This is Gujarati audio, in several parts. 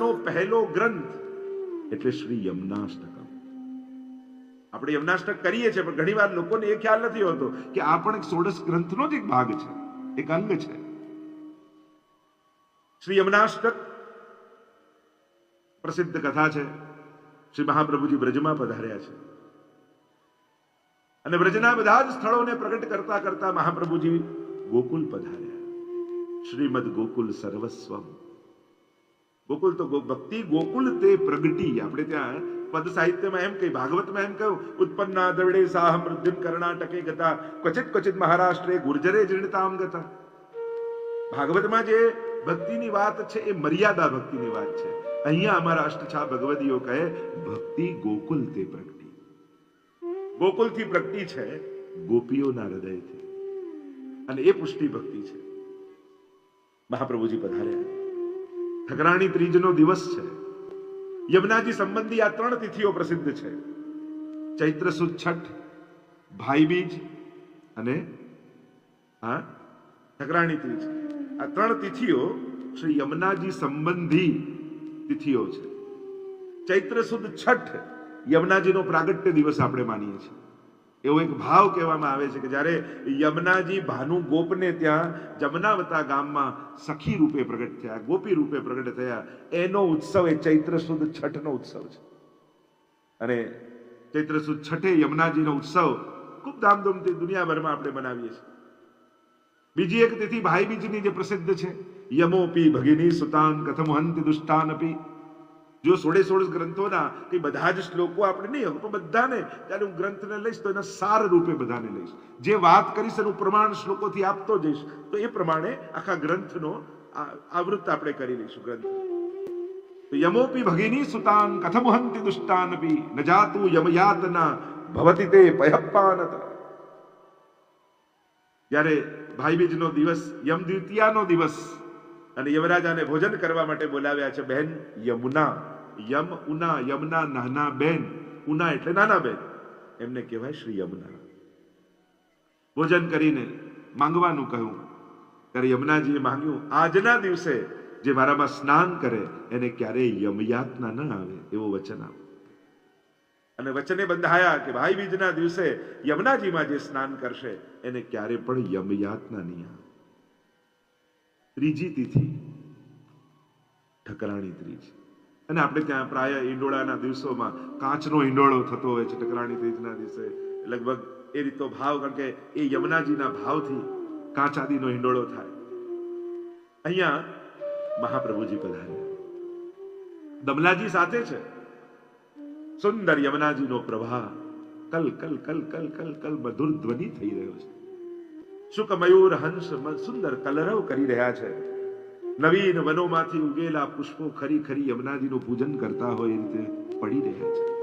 વ્યાસનો પહેલો ગ્રંથ. એટલે શ્રી યમનાષ્ટકમ. આપણે યમનાષ્ટક કરીએ છીએ, પણ ઘણી વાર લોકોને એ ખ્યાલ નથી હોતો કે આ પણ એક સોળસ ગ્રંથનો જ એક ભાગ છે, એક અંગ છે. શ્રી યમનાષ્ટક પ્રસિદ્ધ કથા છે. શ્રી મહાપ્રભુજી બ્રજમાં પધાર્યા છે. અને બ્રજના બધા જ સ્થળોને પ્રગટ કરતા કરતા મહાપ્રભુજી ગોકુલ પધાર્યા. શ્રીમદ ગોકુલ સર્વસ્વમ. ગોકુલ તો ભક્તિ ગોકુલ તે પ્રગટી. આપણે ત્યાં પદ સાહિત્યમાં એમ કહી, ભાગવતમાં એમ કહ્યું, ઉત્પન્ના દ્રવિડે સાહ મૃદ્યુમ કર્ણાટકે ગતા, ક્વચિત ક્વચિત મહારાષ્ટ્રે ગુર્જરે જીર્ણતામ ગતા. ભાગવતમાં જે ભક્તિની વાત છે, એ મર્યાદા ભક્તિની વાત છે. અહીંયા અમારા અષ્ટછા ભગવદીઓ કહે, ભક્તિ ગોકુલ તે પ્રગટી. ગોકુલથી પ્રગટી છે ગોપીઓના હૃદયથી. અને એ પુષ્ટિ ભક્તિ છે. મહાપ્રભુજી પધાર્યા. ઠકરાણી ત્રીજનો દિવસ છે. યમુનાજી સંબંધી આ ત્રણ તિથિઓ પ્રસિદ્ધ છે. ચૈત્ર સુદ છઠ, ભાઈ બીજ અને, હા ઠકરાણી ત્રીજ. આ ત્રણ તિથિઓ શ્રી યમુનાજી સંબંધી તિથિઓ છે. ચૈત્ર સુદ છઠ યમુનાજીનો પ્રાગટ્ય દિવસ આપણે માનીએ છીએ. એવો એક ભાવ કહેવામાં આવે છે કે જ્યારે યમુનાજી ભાનુ ગોપને ત્યાં જમનાવતા ગામમાં સખી રૂપે પ્રગટ થયા, ગોપી રૂપે પ્રગટ થયા, એનો ઉત્સવ એ ચૈત્ર સુદ છઠનો ઉત્સવ છે. અને ચૈત્ર સુદ છઠે યમુનાજીનો ઉત્સવ ખૂબ ધામધૂમથી દુનિયાભરમાં આપણે મનાવીએ છીએ. બીજી એક તિથિ ભાઈ બીજની જે પ્રસિદ્ધ છે, યમોપી ભગિની સુતાન કથમ હંતિ દુષ્ટાન અપી જો સોળે સોળ ગ્રંથોના તે બધા જ શ્લોકો આપણે નહીં પણ બધાને ત્યારે હું ગ્રંથને લઈશ તો એના સાર રૂપે બધાને લઈશ. જે વાત કરીશ એનું પ્રમાણ શ્લોકોથી આપતો જઈશ, તો એ પ્રમાણે આખા ગ્રંથનો આવૃત્ત આપણે કરી લઈશું ગ્રંથ. યમોપી ભગિની સુતાન કથમ હંતિ દુષ્ટાનપી, ન જાતું યમયાતના ભવતિ તે પયપ્પાનત. જ્યારે ભાઈ બીજનો દિવસ, યમ દ્વિતીયાનો દિવસ અને યમરાજાને ભોજન કરવા માટે બોલાવ્યા છે, બહેન, યમુના, યમ ઉના, યમના નાના બેન ઉના એટલે નાના બેન એમને કહેવાય શ્રી યમુના. ભોજન કરીને માંગવાનું કહ્યું. ત્યારે યમુનાજીએ માંગ્યું, આજના દિવસે જે મારામાં સ્નાન કરે, એને ક્યારેય યમયાતના ન આવે? એવો વચન આવે અને વચને બંધાયા કે, ભાઈ, બીજના દિવસે યમુનાજીમાં જે સ્નાન કરશે, એને ક્યારે પણ યમયાતના નહીં આવે. ત્રીજી તિથિ ઠકરાણી ત્રીજ. અને આપણે ત્યાં પ્રાય ઈંડોળાના દિવસોમાં કાચનો ઈંડોળો થતો હોય છે ઠકરાણી ત્રીજના દિવસે. લગભગ એ રીતનો ભાવ, કારણ કે એ યમુનાજીના ભાવથી કાચાદીનો ઈંડોળો થાય. અહીંયા મહાપ્રભુજી પધાર્યા. દમલાજી સાથે છે. સુંદર યમુનાજીનો પ્રવાહ કલ કલ કલ કલ કલ કલ મધુર ધ્વનિ થઈ રહ્યો છે. શુક મયુર હંસ સુંદર કલરવ કરી રહ્યા છે? નવીન વનોમાંથી ઉગેલા પુષ્પો ખરી ખરી યમુનાજીનું પૂજન કરતા હોય એ રીતે પડી રહ્યા છે.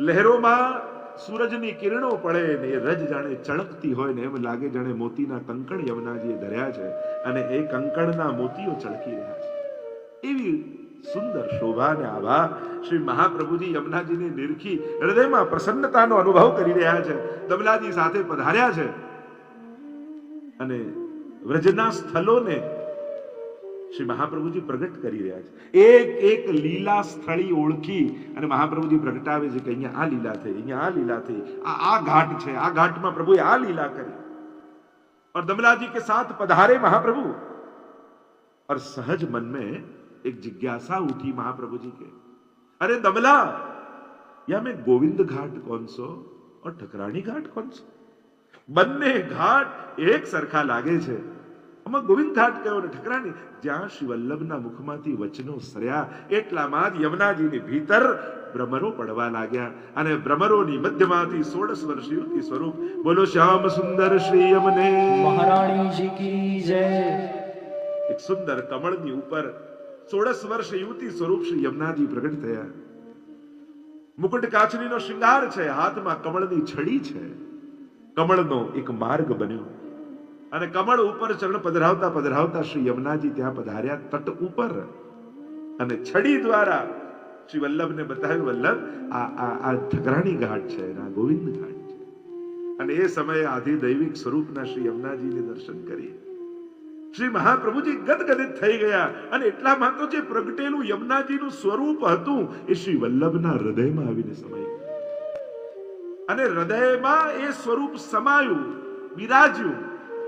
લહેરોમાં સૂરજની કિરણો પડે ને એ રજ જાણે ચળકતી હોય ને એમ લાગે જાણે મોતીના કંકણ યમુનાજીએ ધર્યા છે અને એ કંકણના મોતીઓ ચળકી રહ્યા છે. એવી સુંદર શોભા ને આભા શ્રી મહાપ્રભુજી યમુનાજીને નિરખી હૃદયમાં પ્રસન્નતાનો અનુભવ કરી રહ્યા છે. તબલાજી સાથે પધાર્યા છે. અને વ્રજના સ્થળોને શ્રી મહાપ્રભુજી પ્રગટ કરી રહ્યા છે એક એક લીલા સ્થળી ઓળખી અને મહાપ્રભુજી પ્રગટાવે છે કે અહીંયા આ લીલા થઈ અહીંયા આ લીલા થઈ આ આ ઘાટ છે આ ઘાટમાં પ્રભુએ આ લીલા કરી और दमला जी के साथ पधारे महाप्रभु और सहज मन में एक जिज्ञासा उठी महाप्रभु जी के अरे दमला या मैं गोविंद घाट कौन सो और ठकरानी घाट कौन સો બંને ઘાટ એક સરખા લાગે છે. આમાં ગોવિંદ ઘાટ કયો ને ઠકરાની? જ્યાં શ્રી વલ્લભના મુખમાંથી વચનો સર્યા એટલામાં જ યમુનાજીની ભીતર ભ્રમરો પડવા લાગ્યા અને ભ્રમરોની મધ્યમાંથી સોળસ વર્ષ યુવતી સ્વરૂપ બોલો શ્યામ સુંદર શ્રી યમને. મહારાણી કી જય. એક સુંદર કમળની ઉપર સોળસ વર્ષ યુવતી સ્વરૂપ શ્રી યમુનાજી પ્રગટ થયા. મુકુટ કાચનીનો શૃંગાર છે હાથમાં કમળની છડી છે. કમળનો એક માર્ગ બન્યો. અને કમળ ઉપર ચરણ પધરાવતા પધરાવતા શ્રી યમુનાજી ત્યાં પધાર્યા તટ ઉપર. અને છડી દ્વારા શ્રી વલ્લભને બતાવ્યું, વલ્લભ, આ આ ઠકરાણી ઘાટ છે આ ગોવિંદ ઘાટ છે. અને એ સમયે આધિ દૈવિક સ્વરૂપના શ્રી યમુનાજીને દર્શન કરી. શ્રી મહાપ્રભુજી ગદગદિત થઈ ગયા, અને એટલામાં તો જે પ્રગટેલું યમુનાજીનું સ્વરૂપ હતું, એ શ્રી વલ્લભના હૃદયમાં આવીને સમાઈ ગયું અને હૃદયમાં એ સ્વરૂપ સમાયું, બિરાજ્યું.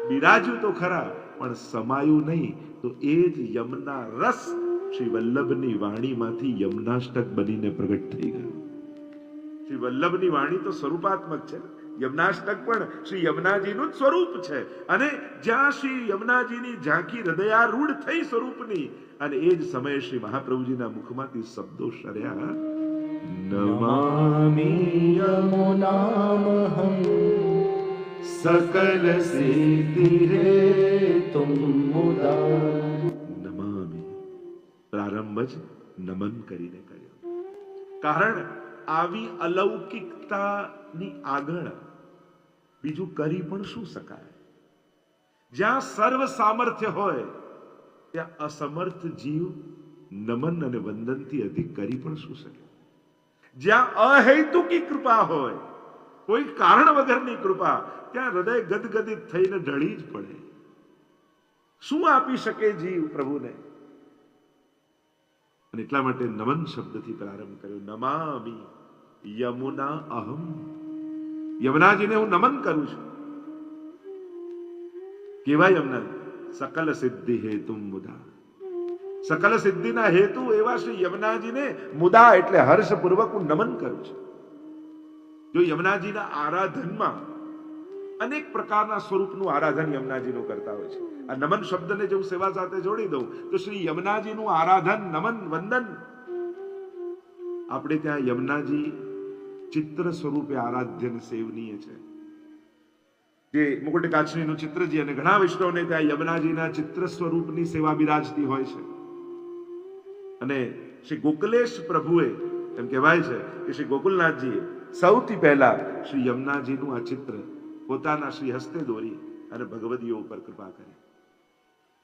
બિરાજ્યું તો ખરા, પણ સમાયું નહીં, તો એ જ યમના રસ શ્રી વલ્લભની વાણીમાંથી યમનાષ્ટક બનીને પ્રગટ થઈ ગયું. શ્રી વલ્લભની વાણી તો સ્વરૂપાત્મક છે. યમનાષ્ટક પણ શ્રી યમનાજીનું જ સ્વરૂપ છે. અને જ્યાં શ્રી યમનાજીની ઝાંખી હૃદયારૂઢ થઈ સ્વરૂપની, અને એ જ સમયે શ્રી મહાપ્રભુજીના મુખમાંથી શબ્દો શર્યા. યમુનામહં સકલ સિદ્ધિરે તુમ મુદા નમામિ પ્રારંભ જ નમન કરીને કર્યો કારણ આવી અલૌકિકતાની આગળ બીજું કરી પણ શું શકાય? જ્યાં સર્વ સામર્થ્ય હોય, ત્યાં અસમર્થ જીવ નમન અને વંદનથી અધિક કરી પણ શું શકે? જ્યાં અહેતુકી કૃપા હોય, કોઈ કારણ વગરની કૃપા, ત્યાં હૃદય ગદગદિત થઈને ઢળી જ પડે. શું આપી શકે જીવ પ્રભુને? અને એટલા માટે નમન શબ્દથી પ્રારંભ કર્યો, નમામી યમુના અહમ. યમુનાજીને હું નમન કરું છું. કેવા યમુના? સકલ સિદ્ધિ હેતુ મુદા સકલ સિદ્ધિના હેતુ એવા શ્રી યમુનાજીને મુદા એટલે હર્ષપૂર્વક હું નમન કરું છું. જો યમુનાજીના આરાધનમાં અનેક પ્રકારના સ્વરૂપનું આરાધન યમુનાજીનું કરતા હોય છે. આ નમન શબ્દને જો હું સેવા સાથે જોડી દઉં તો શ્રી યમુનાજીનું આરાધન, નમન, વંદન. આપણે ત્યાં યમુનાજી ચિત્ર સ્વરૂપે આરાધ્ય સેવનીય છે. જે મુકુટ કાચરીનું ચિત્રજી અને ઘણા વૈષ્ણવને ત્યાં યમુનાજીના ચિત્ર સ્વરૂપની સેવા બિરાજતી હોય છે. અને શ્રી ગોકુલેશ પ્રભુએ એમ કહેવાય છે કે શ્રી ગોકુલનાથજીએ સૌથી પહેલા શ્રી યમુનાજીનું આ ચિત્ર પોતાના શ્રી હસ્તે દોરી અને ભગવદીઓ ઉપર કૃપા કરી.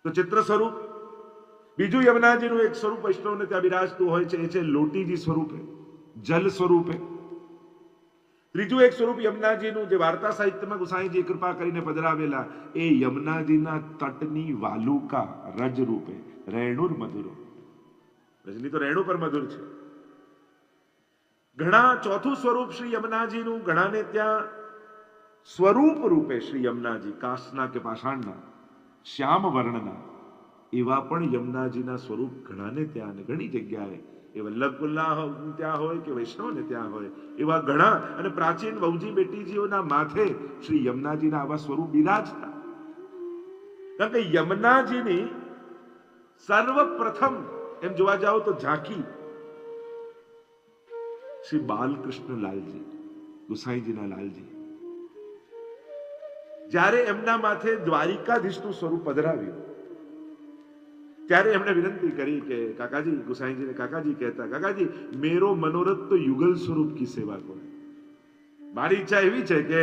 તો ચિત્ર સ્વરૂપ, બીજું યમુનાજીનું એક સ્વરૂપ વૈષ્ણવને ત્યાં બિરાજતું હોય છે, એ છે લોટીજી સ્વરૂપે, જલ સ્વરૂપે. ત્રીજું એક સ્વરૂપ યમુનાજીનું જે વાર્તા સાહિત્યમાં ગુસાઈજી કૃપા કરીને પધરાવેલા, એ યમુનાજીના તટની વાલુકા રજ રૂપે રેણુર મધુરો. રજની તો રેણુ પર મધુર છે. ઘણા ચોથું સ્વરૂપ શ્રી યમુનાજીનું, ઘણાને ત્યાં સ્વરૂપ રૂપે શ્રી યમુનાજી કાસના કે પાષાણના શ્યામ વર્ણના એવા પણ યમુનાજીના સ્વરૂપ ઘણાને ત્યાં ઘણી જગ્યાએ એ વલ્લભકુલના ત્યાં હોય કે વૈષ્ણવને ત્યાં હોય, એવા ઘણા અને પ્રાચીન વહુજી બેટીજીઓના માથે શ્રી યમુનાજીના આવા સ્વરૂપ બિરાજતા. કારણ કે યમુનાજીની સર્વપ્રથમ એમ જોવા જાઓ તો ઝાંખી. શ્રી બાલકૃષ્ણ લાલજી, ગુસાઈજીના લાલજી. જ્યારે એમના માથે દ્વારિકાધીશનું સ્વરૂપ પધરાવ્યું, ત્યારે એમણે વિનંતી કરી કે, કાકાજી, ગુસાઈજીને કાકાજી કહેતા, કાકાજી, મેરો મનોરથ તો યુગલ સ્વરૂપ કી સેવા કરો મારી ઈચ્છા એવી છે કે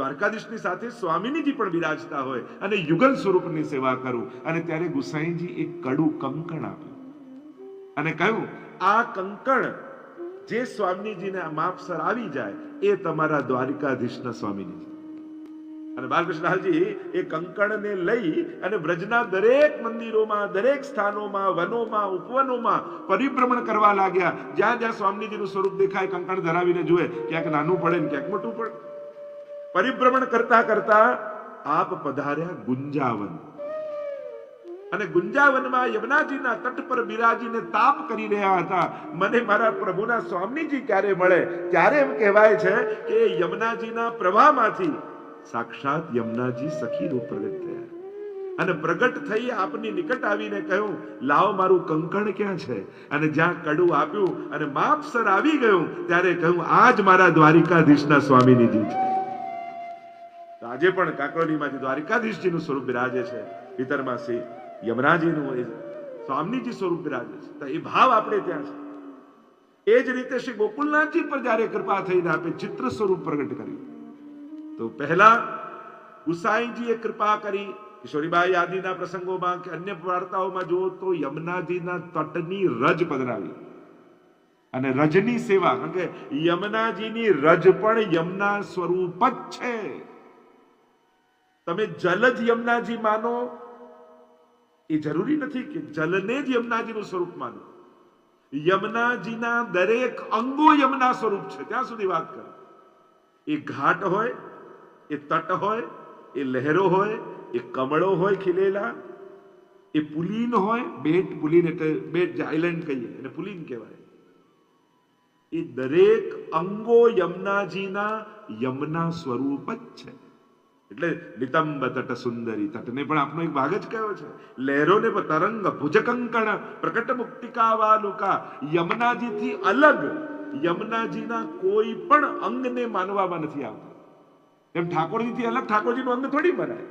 દ્વારકાધીશની સાથે સ્વામીનીજી પણ બિરાજતા હોય અને યુગલ સ્વરૂપની સેવા કરું. અને ત્યારે ગુસાઈજી એક કડું કંકણ આપ્યું. અને કહ્યું, આ કંકણ જે સ્વામીજીને માપસર આવી જાય, એ તમારા દ્વારિકાધીશના સ્વામીજી અને બાલકૃષ્ણજી એ કંકણને લઈ અને બ્રજના દરેક મંદિરોમાં, દરેક સ્થાનોમાં, વનોમાં, ઉપવનોમાં પરિભ્રમણ કરવા લાગ્યા. જ્યાં જ્યાં સ્વામીજીનું સ્વરૂપ દેખાય, કંકણ ધરાવીને જુએ. ક્યાંક નાનું પડે ને ક્યાંક મોટું પડે. પરિભ્રમણ કરતા કરતા આપ પધાર્યા ગુંજાવન. અને ગુંજાવનમાં યમુનાજીના તટ પર બિરાજીને તાપ કરી રહ્યા હતા. મને મારા પ્રભુના સ્વામીજી ક્યારે મળે? ત્યારે એમ કહેવાય છે કે યમુનાજીના પ્રવાહમાંથી સાક્ષાત યમુનાજી સખી રૂપ પ્રગટ થયા. અને પ્રગટ થઈ આપની નિકટ આવીને કહ્યું, લાવો મારું કંકણ ક્યાં છે? અને જ્યાં કડું આપ્યું અને માપસર આવી ગયું, ત્યારે કહ્યું, આજ મારા દ્વારિકાધીશના સ્વામીનીજી છે. તો આજે પણ કાકરોલીમાં દ્વારિકાધીશજીનું સ્વરૂપ બિરાજે છે ભીતરમાં શ્રી યમરાજીનું સ્વામીજી સ્વરૂપ બિરાજે છે. તો એ ભાવ આપણે ત્યાં છે. એ જ રીતે શ્રી ગોકુલનાથજી પર જ્યારે કૃપા થઈને આપે ચિત્ર સ્વરૂપ પ્રગટ કર્યું. તો પહેલા ગુસાઈજીએ કૃપા કરી, કિશોરીબાઈ આદિના પ્રસંગોમાં કે અન્ય વાર્તાઓમાં જુઓ તો યમુનાજીના તટની રજ પધરાવી. અને રજની સેવા, કારણ કે યમુનાજીની રજ પણ યમુના સ્વરૂપ જ છે. તમે જલજ યમુનાજી માનો, એ જરૂરી નથી કે જલને જ યમુનાજીનું સ્વરૂપ માનો. યમુનાજીના દરેક અંગો યમુના સ્વરૂપ છે. ત્યાં સુધી વાત કરો. એ ઘાટ હોય, એ તટ હોય, એ લહેરો હોય, એ કમળો હોય ખીલેલા, એ પુલીન હોય, બેટ પુલીન એટલે બેટ જે આઈલેન્ડ કહીએ, એને પુલીન કહેવાય. એ દરેક અંગો યમુનાજીના યમુના સ્વરૂપ જ છે. એટલે નિતંબ તટ. સુંદરી તટને પણ આપનો એક ભાગ જ કયો છે? લહેરોને તરંગ ભુજકંકણ પ્રકટ મુક્તિકા વાલુકા યમુનાજીથી અલગ. યમુનાજીના કોઈ પણ અંગને માનવામાં નથી આવતા. એમ ઠાકોરજીથી અલગ, ઠાકોરજીનું અંગ થોડી મનાય.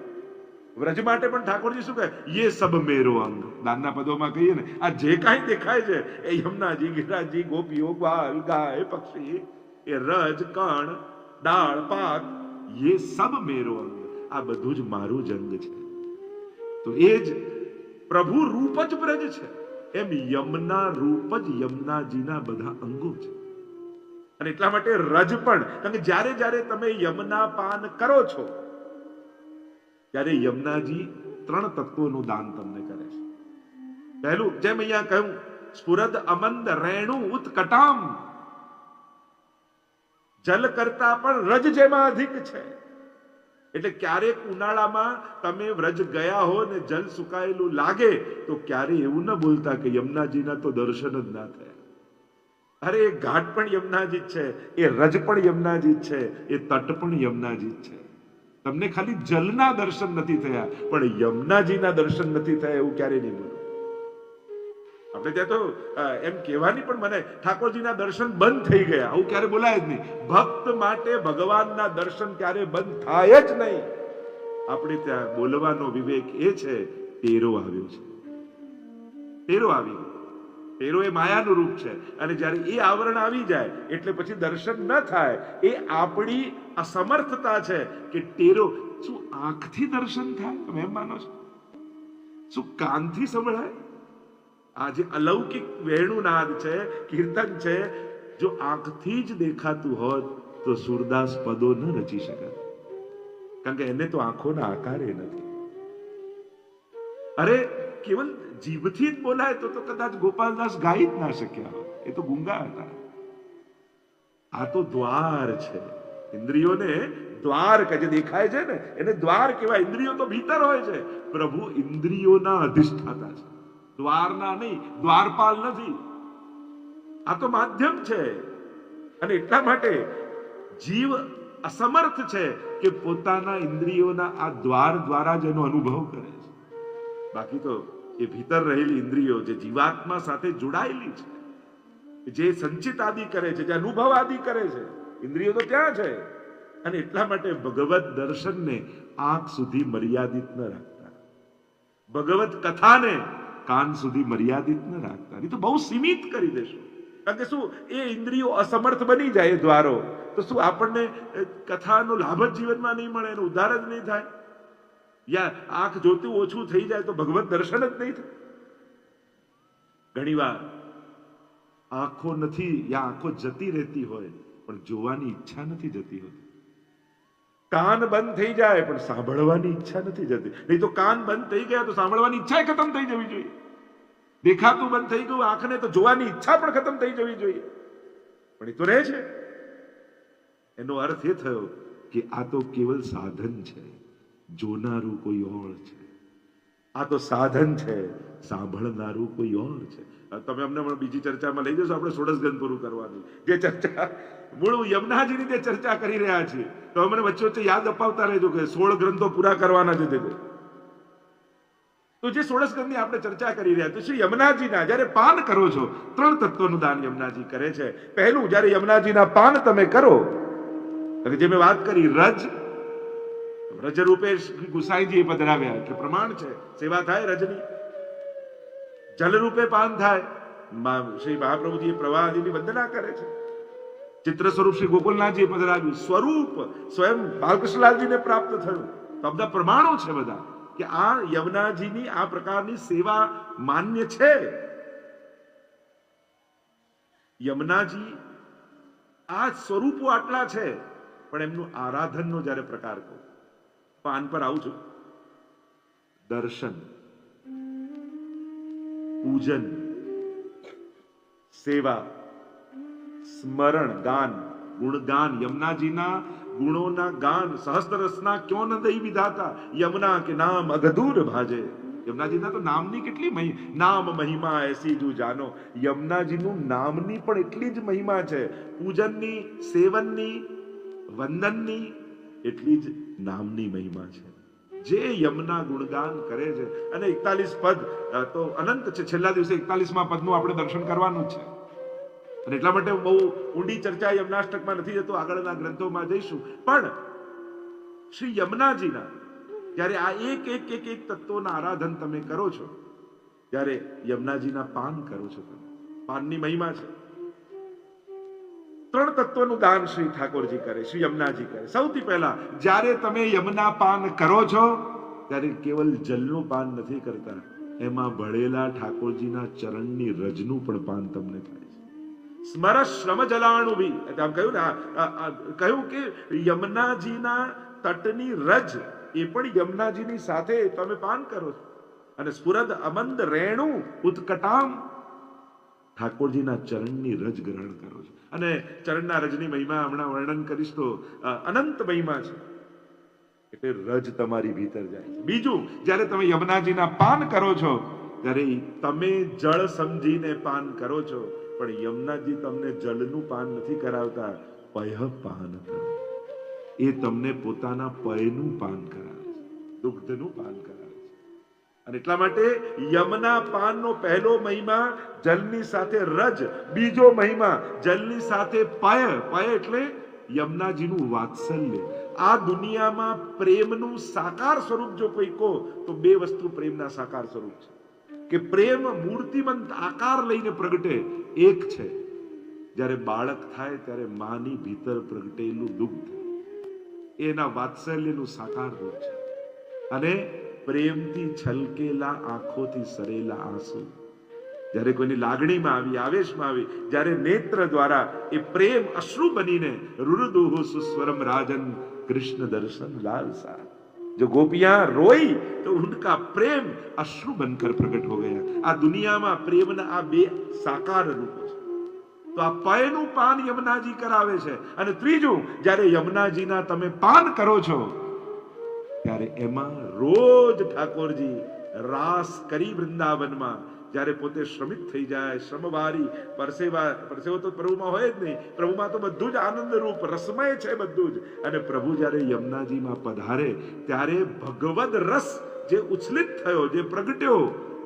વ્રજ માટે પણ ઠાકોરજી શું કહે? યે સબ મેરો અંગ. દાનના પદોમાં કહીએ ને, આ જે કાંઈ દેખાય છે, એ યમુનાજી ગિરાજી ગોપીઓ બાલ ગાય, પક્ષી, એ રજ, કણ, ડાળ, પાક યે સબ મેરો અંગ આ બધું જ મારું જ અંગ છે તો એ જ પ્રભુ રૂપ જ બ્રજ છે એમ યમના રૂપ જ યમનાજીના બધા અંગો છે અને એટલા માટે રજ પણ, કારણ કે જ્યારે જ્યારે તમે યમના પાન કરો છો, ત્યારે યમનાજી ત્રણ તત્વોનું દાન તમને કરે છે. પહેલું, જેમ અહીંયા કહ્યું, સ્ફુરદ અમંદ રેણુ ઉત્કટામ જલ કરતા પણ રજ જેમાં અધિક છે. એટલે ક્યારેક ઉનાળામાં તમે વ્રજ ગયા હો ને જલ સુકાયેલું લાગે, તો ક્યારે એવું ન બોલતા કે યમુનાજીના તો દર્શન જ ના થયા. અરે, એ ઘાટ પણ યમુનાજી છે, એ રજ પણ યમુનાજી છે, એ તટ પણ યમુનાજી છે. તમને ખાલી જલના દર્શન નથી થયા, પણ યમુનાજીના દર્શન નથી થયા એવું ક્યારે નહીં આપણે ત્યાં તો એમ કહેવાની પણ મને ઠાકોરજીના દર્શન બંધ થઈ ગયા. આવું ક્યારે બોલાય જ નહીં. ભક્ત માટે ભગવાનના દર્શન ક્યારે બંધ થાય જ નહીં. આપણે ત્યાં બોલવાનો વિવેક એ છે, તેરો આવ્યો છે. તેરો આવી તેરો એ માયાનું રૂપ છે. અને જ્યારે એ આવરણ આવી જાય, એટલે પછી દર્શન ન થાય. એ આપણી અસમર્થતા છે કે તેરો, શું આંખથી દર્શન થાય? તમે એમ માનો છો? શું કાનથી સંભળાય? આ જે અલૌકિક વેણુનાદ છે, કીર્તન છે, જો આંખથી જ દેખાતું હોત તો સુરદાસ પદો ન રચી શકત. કારણ કે એને તો આંખોના આકારે નથી. અરે, કેવલ જીભથી જ બોલાય તો તો કદાચ ગોપાલદાસ ગાઈ જ ના શક્યા. એ તો ગુંગા હતા. આ તો દ્વાર છે. ઇન્દ્રિયોને દ્વાર કે જે દેખાય છે ને, એને દ્વાર કહેવાય. ઇન્દ્રિયો તો ભીતર હોય છે. પ્રભુ ઇન્દ્રિયોના અધિષ્ઠાતા છે. દ્વારના નહીં, દ્વારપાલ નથી. આ તો માધ્યમ છે. અને એટલા માટે જીવ અસમર્થ છે કે પોતાના ઇન્દ્રિયોના આ દ્વાર દ્વારા જ એનો અનુભવ કરે છે. બાકી તો એ ભીતર રહેલી ઇન્દ્રિયો જે જીવાત્મા સાથે જોડાયેલી છે જે સંચિત આદિ કરે છે, જે અનુભવ આદિ કરે છે, ઇન્દ્રિયો તો ત્યાં છે. અને એટલા માટે ભગવત દર્શનને આંખ સુધી મર્યાદિત ન રાખતા. ભગવત કથાને કાન સુધી મર્યાદિત ન રાખતા. નહીં તો બહુ સીમિત કરી દેશો. કારણ કે શું, એ ઇન્દ્રિયો અસમર્થ બની જાય દ્વારો. તો શું આપણને કથાનો લાભ જ જીવનમાં નહીં મળે, એનો ઉદ્ધાર જ નહીં થાય? યા આંખ જોતું ઓછું થઈ જાય તો ભગવત દર્શન જ નહીં થાય? ઘણીવાર આંખો નથી યા આંખો જતી રહેતી હોય, પણ જોવાની ઈચ્છા નથી જતી હોતી. કાન બંધ થઈ જાય, પણ સાંભળવાની ઈચ્છા નથી જતી. નહીં તો કાન બંધ થઈ ગયા તો સાંભળવાની ઈચ્છા ખતમ થઈ જવી જોઈએ. દેખાતું બંધ થઈ ગયું, આંખને તો જોવાની ઈચ્છા પણ ખતમ થઈ જવી જોઈએ. પણ એ તો રહે છે. એનો અર્થ એ થયો કે આ તો કેવલ સાધન છે. જોનારું કોઈ ઓળ છે. આ તો સાધન છે. સાંભળનારું કોઈ ઓળ છે. તમે અમને પણ બીજી ચર્ચામાં લઈ જશો, આપણે સોળસ ગ્રંથ પૂરું કરવાનું જે ચર્ચા, મૂળ યમુનાજીની જે ચર્ચા કરી રહ્યા છીએ, તો અમને વચ્ચે વચ્ચે યાદ અપાવતા રહેજો કે સોળ ગ્રંથો પૂરા કરવાના છે તે. તો જે સોળસ ગ્રંથની આપણે ચર્ચા કરી રહ્યા તો શ્રી યમુનાજીના, જ્યારે પાન કરો છો, ત્રણ તત્વનું દાન યમુનાજી કરે છે. પહેલું, જ્યારે યમુનાજીના પાન તમે કરો જે મેં વાત કરી, રજ રજ રૂપે ગુસાઈજી પધરાવ્યા એટલે પ્રમાણ છે, સેવા થાય રજની. જલ રૂપે પાન થાય શ્રી મહાપ્રભુજી પ્રવાહજીની વંદના કરે છે. ચિત્ર સ્વરૂપ શ્રી ગોકુલનાથજી પધરાવ્યું, સ્વરૂપ સ્વયં બાલકૃષ્ણલાલજીને પ્રાપ્ત થયું. તો બધા પ્રમાણો છે બધા. કે આ યમુનાજીની આ પ્રકારની સેવા માન્ય છે? યમુનાજી આ સ્વરૂપો આટલા છે, પણ એમનું આરાધનનો જ્યારે પ્રકાર કહું, પાન પર આવું છું. દર્શન, પૂજન, સેવા, સ્મરણ ગાન ગુણગાન યમુનાજીના ગુણોના ગાન સહસ્ત્રસના ક્યો ન દઈ વિધાતા? યમુના કે નામ અગધૂર ભાજે. યમુનાજીના તો નામની કેટલી મહી, નામ મહિમા એસી જુ જાનો. યમુનાજીનું નામની પણ એટલી જ મહિમા છે. પૂજનની, સેવનની, વંદનની એટલી જ નામની મહિમા છે. જે યમના ગુણગાન કરે છે. અને એકતાલીસ પદ તો અનંત છે. છેલ્લા દિવસે એકતાલીસમાં પદનું આપણે દર્શન કરવાનું છે. અને એટલા માટે બહુ ઊંડી ચર્ચા યમનાષ્ટકમાં નથી જતો, આગળના ગ્રંથોમાં જઈશું. પણ શ્રી યમુનાજીના જ્યારે આ એક એક એક એક તત્વોના આરાધન તમે કરો છો, ત્યારે યમુનાજીના પાન કરો છો તમે. પાનની મહિમા છે. ત્રણ તત્વોનું દાન શ્રી ઠાકોરજી કરે, શ્રી યમુનાજી કરે. સૌથી પહેલા, જ્યારે તમે યમુના પાન કરો છો, ત્યારે કેવલ જલનું પાન નથી કરતા, એમાં ભળેલા ઠાકોરજીના ચરણની રજનું પણ પાન તમને થાય. સ્મર શ્રમ જલાણુ બી એટલે આમ કહ્યું ને કહ્યું કે યમુનાજીના તટની રજ, એ પણ યમુનાજીની સાથે તમે પાન કરો અને સ્ફુરદ અમંદ રેણુ ઉત્કટામ. ઠાકોરજીના ચરણની રજ ગ્રહણ કરો છો. અને ચરણના રજની મહિમા હમણાં વર્ણન કરીશ તો અનંત મહિમા છે. એટલે રજ તમારી ભીતર જાય છે. બીજું, જ્યારે તમે યમુનાજીના પાન કરો છો, ત્યારે તમે જળ સમજીને પાન કરો છો. પણ યમુનાજી તમને જળનું પાન નથી કરાવતા, પય પાન એ તમને પોતાના પયનું પાન કરાવે છે, દુગ્ધનું પાન કરાવે અને એટલા માટે યમના પાનનો પહેલો મહિમા જલની સાથે રજ, બીજો મહિમા જલની સાથે પય પય એટલે યમુનાજીનું વાત્સલ્ય. આ દુનિયામાં પ્રેમનું સાકાર સ્વરૂપ જો કોઈ કહો, તો બે વસ્તુ પ્રેમના સાકાર સ્વરૂપ છે. કે પ્રેમ મૂર્તિમંત આકાર લઈને પ્રગટે એક છે. જ્યારે બાળક થાય ત્યારે માની ભીતર પ્રગટેલું દુગ્ધ એના વાત્સલ્યનું સાકાર રૂપ છે. અને પ્રેમથી છલકેલા આંખોથી સરેલા આંસુ. જ્યારે કોઈની લાગણીમાં આવી, આવેશમાં આવી, જ્યારે નેત્ર દ્વારા એ પ્રેમ અશ્રુ બનીને રુરુદુહુ સુસ્વરમ રાજન કૃષ્ણ દર્શન લાલસા. जो गोपियां रोई तो उनका प्रेम अश्रु बनकर प्रकट हो गया આ દુનિયામાં પ્રેમના આ બે સાકાર રૂપો છે તો આ પયનું પાન યમુનાજી કરાવે છે અને ત્રીજું જ્યારે યમુનાજીના તમે પાન કરો છો ત્યારે એમાં રોજ ઠાકોરજી રાસ કરી વૃંદાવનમાં જ્યારે પોતે શ્રમિત થઈ જાય શ્રમવારી પરસેવા, પરસેવો તો પ્રભુમાં હોય જ નહીં, પ્રભુમાં તો બધું જ આનંદ રૂપ, રસમય છે બધું જ. અને પ્રભુ જ્યારે યમુનાજીમાં પધારે, ત્યારે ભગવદ રસ જે ઉછલિત થયો, જે પ્રગટ્યો,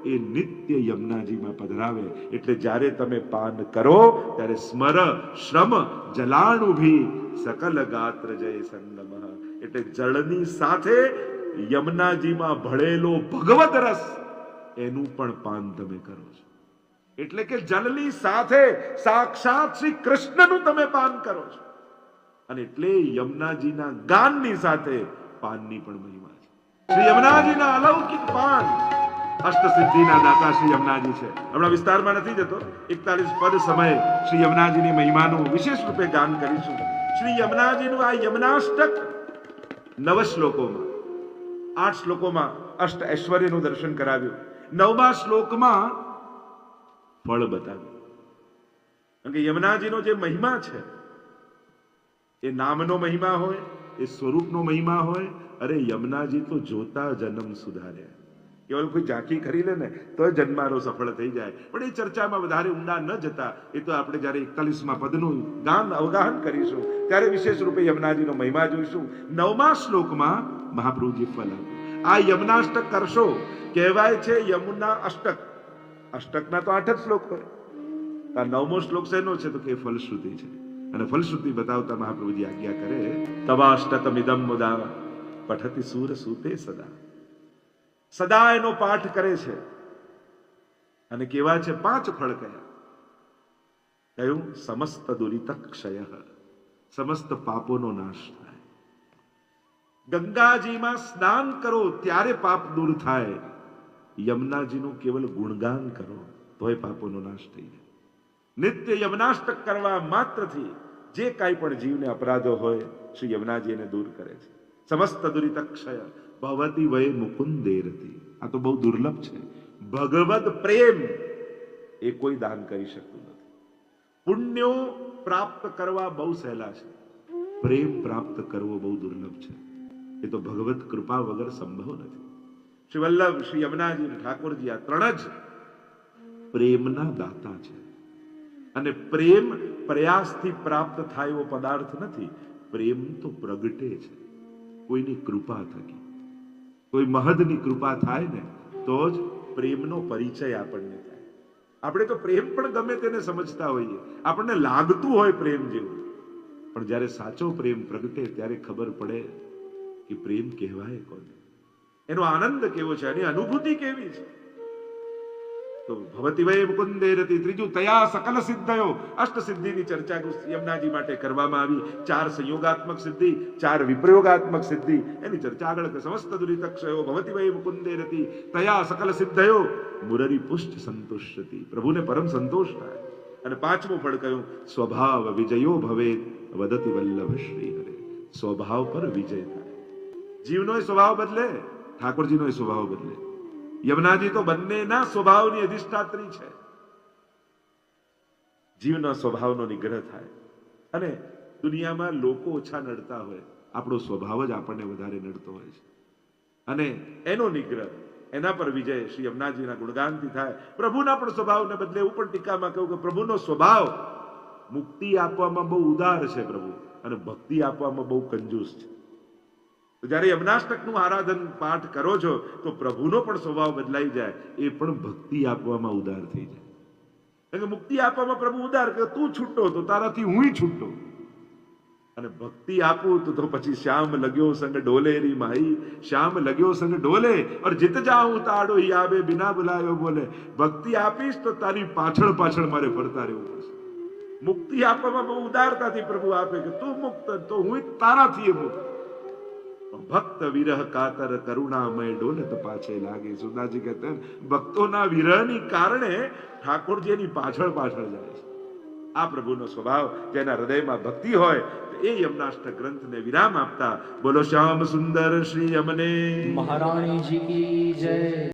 એ નિત્ય યમુનાજીમાં પધરાવે. એટલે જ્યારે તમે પાન કરો, ત્યારે સ્મર, શ્રમ, જલાણુભી, સકલ ગાત્ર જય સંગમ એટલે જળની સાથે યમુનાજીમાં ભળેલો ભગવદ રસ એનું પણ પાન તમે કરો છો. એટલે કે જલની સાથે સાક્ષાત શ્રી કૃષ્ણનું તમે પાન કરો છો. અને એટલે યમુનાજીના ગાનની સાથે પાનની પણ મહિમા છે. શ્રી યમુનાજીના અલૌકિક પાન. અષ્ટસિદ્ધિના દાતા શ્રી યમુનાજી છે. હમણાં વિસ્તારમાં નથી જતો. એકતાલીસ પદ સમયે શ્રી યમુનાજીની મહિમાનું વિશેષ રૂપે ગાન કરીશું. શ્રી યમુનાજીનું આ યમુનાષ્ટક નવ શ્લોકોમાં, આઠ શ્લોકોમાં અષ્ટ ઐશ્વર્યનું દર્શન કરાવ્યું. નવમા શ્લોકમાં ફળ બતાવ્યું. કારણ કે યમુનાજીનો જે મહિમા છે, એ નામનો મહિમા હોય, એ સ્વરૂપનો મહિમા હોય, અરે યમુનાજી તો જોતા જન્મ સુધાર્યા. કેવલ કોઈ ઝાંખી કરી લે ને, તો જન્મારો સફળ થઈ જાય. પણ એ ચર્ચામાં વધારે ઊંડા ન જતા, એ તો આપણે જ્યારે એકતાલીસમાં પદનું ગાન અવગાહન કરીશું, ત્યારે વિશેષ રૂપે યમુનાજીનો મહિમા જોઈશું. નવમા શ્લોકમાં મહાપ્રભુજી ફલ આપ્યું. આ યમુનાષ્ટક કરશો, કહેવાય છે યમુના અષ્ટક અષ્ટકના તો આઠ જ શ્લોક હોય. આ નવમો શ્લોક શેનો છે? તો કે ફલશ્રુતિ છે. અને ફલશ્રુતિ બતાવતા મહાપ્રભુજી આજ્ઞા કરે, તવાષ્ટકમિદમ મુદા પઠતી સૂર સૂતે સદા. સદા એનો પાઠ કરે છે. અને કેવા છે? પાંચ ફળ કયા. કયું? સમસ્ત દુરિત ક્ષય સમસ્ત પાપોનો નાશ થાય. ગંગાજીમાં સ્નાન કરો ત્યારે પાપ દૂર થાય. યમુનાજીનું કેવલ ગુણગાન કરો, તોય પાપોનો નાશ થઈ જાય. નિત્ય યમનાષ્ટક કરવા માત્રથી જે કાંઈ પણ જીવને અપરાધો હોય, શ્રી યમુનાજી એને દૂર કરે છે. સમસ્ત દુરિત ક્ષય ભવતી વય મુકુંદેરતી. આ તો બહુ દુર્લભ છે. ભગવદ પ્રેમ એ કોઈ દાન કરી શકતું નથી. પુણ્યો પ્રાપ્ત કરવા બહુ સહેલા છે. પ્રેમ પ્રાપ્ત કરવો બહુ દુર્લભ છે. એ તો ભગવત કૃપા વગર સંભવ નથી. શ્રી વલ્લભ, શ્રી યમુનાજી ઠાકોરજી આ ત્રણ જ પ્રેમના દાતા છે. અને પ્રેમ પ્રયાસથી પ્રાપ્ત થાય એવો પદાર્થ નથી. પ્રેમ તો પ્રગટે છે. કોઈની કૃપા થકી. કોઈ મહદની કૃપા થાય ને, તો જ પ્રેમનો પરિચય આપણને થાય. આપણે તો પ્રેમ પણ ગમે તેને સમજતા હોઈએ. આપણને લાગતું હોય પ્રેમ જેવું. પણ જ્યારે સાચો પ્રેમ પ્રગટે, ત્યારે ખબર પડે કે પ્રેમ કહેવાય કોને? એનો આનંદ કેવો છે? એની અનુભૂતિ કેવી છે? તો ભવતી વય મુકુંદે રતી ત્રીજું તયા સકલ સિદ્ધયો. અષ્ટ સિદ્ધિની ચર્ચા યમુનાજી માટે કરવામાં આવી. ચાર સંયોગાત્મક સિદ્ધિ, ચાર વિપ્રયોગાત્મક સિદ્ધિ. એની ચર્ચા આગળ સમસ્ત દુરિતક્ષયો ભવતી વય મુકુંદે રતી તયા સકલ સિદ્ધયો. મુરરી પુષ્ટ સંતુષ્યતિ. પ્રભુને પરમ સંતોષ થાય. અને પાંચમો ફળ કહ્યું સ્વભાવ વિજયો ભવે વદતિ વલ્લભ શ્રી હરે સ્વભાવ પર વિજય થાય. જીવનો સ્વભાવ બદલે ઠાકોરજીનો સ્વભાવ બદલે. યમુનાજી તો બંનેના સ્વભાવની અધિષ્ઠાત્રી છે. જીવના સ્વભાવનો નિગ્રહ થાય. અને દુનિયામાં લોકો ઓછા નડતા હોય. આપણો સ્વભાવ જ આપણને વધારે નડતો હોય છે. અને એનો નિગ્રહ, એના પર વિજય શ્રી યમુનાજીના ગુણગાનથી થાય. પ્રભુના પણ સ્વભાવને બદલે હું પણ ટીકામાં કહું કે પ્રભુનો સ્વભાવ મુક્તિ આપવામાં બહુ ઉદાર છે પ્રભુ. અને ભક્તિ આપવામાં બહુ કંજૂસ છે. તો જ્યારે યમનાષ્ટકનું આરાધન પાઠ કરો છો, તો પ્રભુનો પણ સ્વભાવ બદલાઈ જાય, એ પણ ભક્તિ આપવામાં ઉદાર થઈ જાય. કે મુક્તિ આપવામાં પ્રભુ ઉદાર, કે તું છૂટો તો તારાથી હું છૂટો. અને ભક્તિ આપું તો તો પછી શ્યામ લગ્યો સંગ ડોલે રી માઈ શ્યામ લગ્યો સંગ ડોલે ઓર જીત જાઉં તાડો ઈ આવે બિના બોલાયો બોલે. ભક્તિ આપીશ તો તારી પાછળ પાછળ મારે ફરતા રહેવું પડશે. મુક્તિ આપવામાં બહુ ઉદારતાથી પ્રભુ આપે કે તું મુક્ત, તો હું તારાથી મુક્ત. ભક્ત વિરહ કાતર કરુણામય ડોલત પાછે લાગે. સુદાજી કહેતા ભક્તોના વિરહની કારણે ઠાકોરજીની પાછળ પાછળ જાય છે. આ પ્રભુનો સ્વભાવ, જેના હૃદયમાં ભક્તિ હોય એ યમનાષ્ટ ગ્રંથને વિરામ આપતા બોલો, શ્યામ સુંદર શ્રી યમને. મહારાણીજી કી જય.